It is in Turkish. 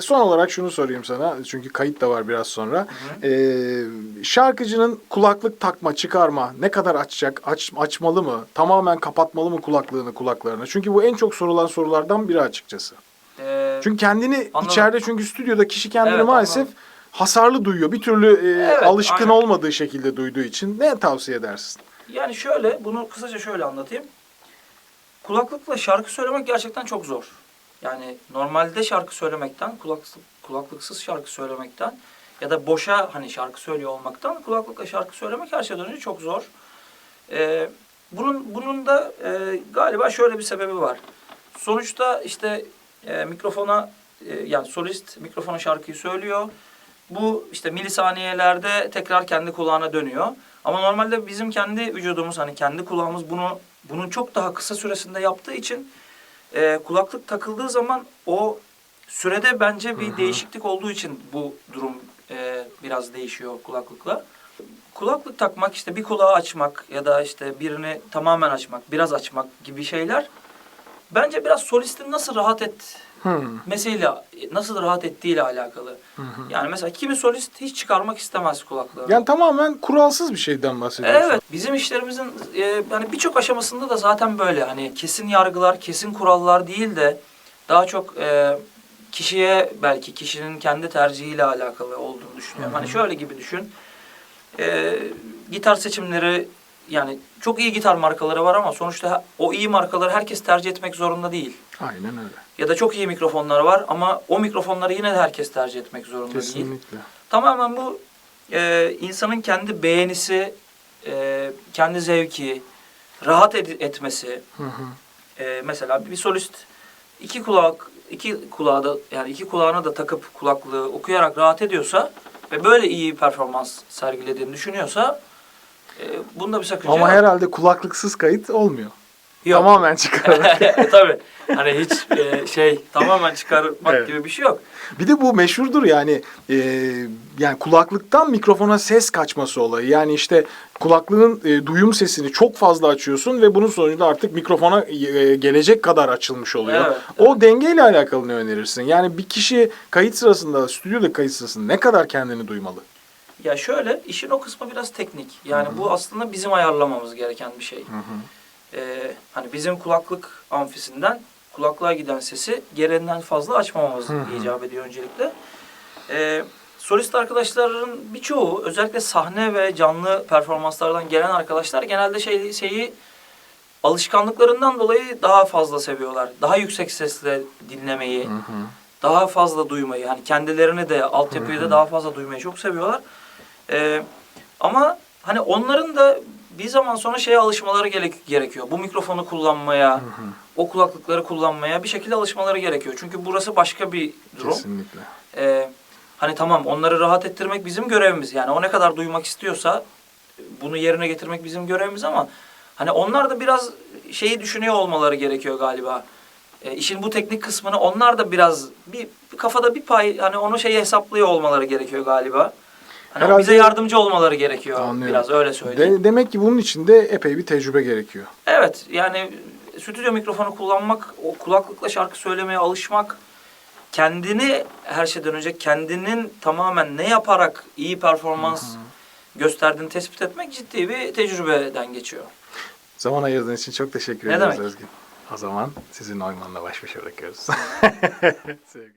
E, son olarak şunu sorayım sana çünkü kayıt da var biraz sonra. Ee, şarkıcının kulaklık takma, çıkarma ne kadar açacak, aç, açmalı mı, tamamen kapatmalı mı kulaklığını kulaklarını? Çünkü bu en çok sorulan sorulardan biri açıkçası. Ee, Çünkü kendini Anladım. içeride çünkü stüdyoda kişi kendini Evet, maalesef anladım. hasarlı duyuyor. Bir türlü e, Evet, alışkın aynen. olmadığı şekilde duyduğu için ne tavsiye edersin? Yani şöyle, bunu kısaca şöyle anlatayım. Kulaklıkla şarkı söylemek gerçekten çok zor. Yani normalde şarkı söylemekten, kulaklık, kulaklıksız şarkı söylemekten ya da boşa hani şarkı söylüyor olmaktan kulaklıkla şarkı söylemek her şeyden önce çok zor. Ee, bunun bunun da e, galiba şöyle bir sebebi var. Sonuçta işte e, mikrofona e, yani solist mikrofona şarkıyı söylüyor. Bu işte milisaniyelerde tekrar kendi kulağına dönüyor. Ama normalde bizim kendi vücudumuz hani kendi kulağımız bunu bunun çok daha kısa süresinde yaptığı için e, kulaklık takıldığı zaman o sürede bence bir değişiklik olduğu için bu durum e, biraz değişiyor kulaklıkla. Kulaklık takmak işte bir kulağı açmak ya da işte birini tamamen açmak, biraz açmak gibi şeyler bence biraz solistin nasıl rahat et Hmm. meseleyle nasıl rahat ettiğiyle alakalı. Yani mesela kimi solist hiç çıkarmak istemez kulaklarını. Yani tamamen kuralsız bir şeyden bahsediyorsun. Evet, bizim işlerimizin e, yani birçok aşamasında da zaten böyle hani kesin yargılar, kesin kurallar değil de daha çok e, kişiye belki kişinin kendi tercihiyle alakalı olduğunu düşünüyorum. Hani şöyle gibi düşün. E, gitar seçimleri yani çok iyi gitar markaları var ama sonuçta o iyi markaları herkes tercih etmek zorunda değil. Aynen öyle. Ya da çok iyi mikrofonlar var ama o mikrofonları yine de herkes tercih etmek zorunda değil. Kesinlikle. Tamamen bu e, insanın kendi beğenisi, e, kendi zevki, rahat ed- etmesi. Hı hı. E, mesela bir solist iki kulak, iki kulağı da yani iki kulağına da takıp kulaklığı okuyarak rahat ediyorsa ve böyle iyi performans sergilediğini düşünüyorsa e, bunda bir sakınca Ama yok. herhalde kulaklıksız kayıt olmuyor. Yok. Tamamen çıkararak. Tabii. Hani hiç e, şey tamamen çıkarmak Evet. gibi bir şey yok. Bir de bu meşhurdur yani e, yani kulaklıktan mikrofona ses kaçması olayı. Yani işte kulaklığın e, duyum sesini çok fazla açıyorsun ve bunun sonucunda artık mikrofona e, gelecek kadar açılmış oluyor. Evet, O dengeyle alakalı ne önerirsin? Yani bir kişi kayıt sırasında, stüdyoda kayıt sırasında ne kadar kendini duymalı? Ya şöyle, işin o kısmı biraz teknik. Yani bu aslında bizim ayarlamamız gereken bir şey. Ee, hani bizim kulaklık amfisinden kulaklığa giden sesi gereğinden fazla açmamamız icap ediyor öncelikle. Ee, solist arkadaşların birçoğu özellikle sahne ve canlı performanslardan gelen arkadaşlar genelde şey, şeyi alışkanlıklarından dolayı daha fazla seviyorlar. Daha yüksek sesle dinlemeyi, daha fazla duymayı, hani kendilerini de altyapıyı da daha fazla duymayı çok seviyorlar. Ee, ama hani onların da bir zaman sonra şeye alışmaları gerek- gerekiyor. Bu mikrofonu kullanmaya, o kulaklıkları kullanmaya bir şekilde alışmaları gerekiyor. Çünkü burası başka bir durum. Kesinlikle. Ee, hani tamam onları rahat ettirmek bizim görevimiz. Yani o ne kadar duymak istiyorsa bunu yerine getirmek bizim görevimiz ama hani onlar da biraz şeyi düşünüyor olmaları gerekiyor galiba. E, işin bu teknik kısmını onlar da biraz bir, bir kafada bir pay hani onu şey hesaplıyor olmaları gerekiyor galiba. Hani Herhalde- bize yardımcı olmaları gerekiyor Anlıyorum. biraz öyle söyleyeyim. De- demek ki bunun için de epey bir tecrübe gerekiyor. Evet yani stüdyo mikrofonu kullanmak, o kulaklıkla şarkı söylemeye alışmak, kendini her şeyden önce kendinin tamamen ne yaparak iyi performans gösterdiğini tespit etmek ciddi bir tecrübeden geçiyor. Zaman ayırdığın için çok teşekkür Ne ederiz demek? Özgün. O zaman sizi Neuman'la baş başa bırakıyoruz. Sevgili.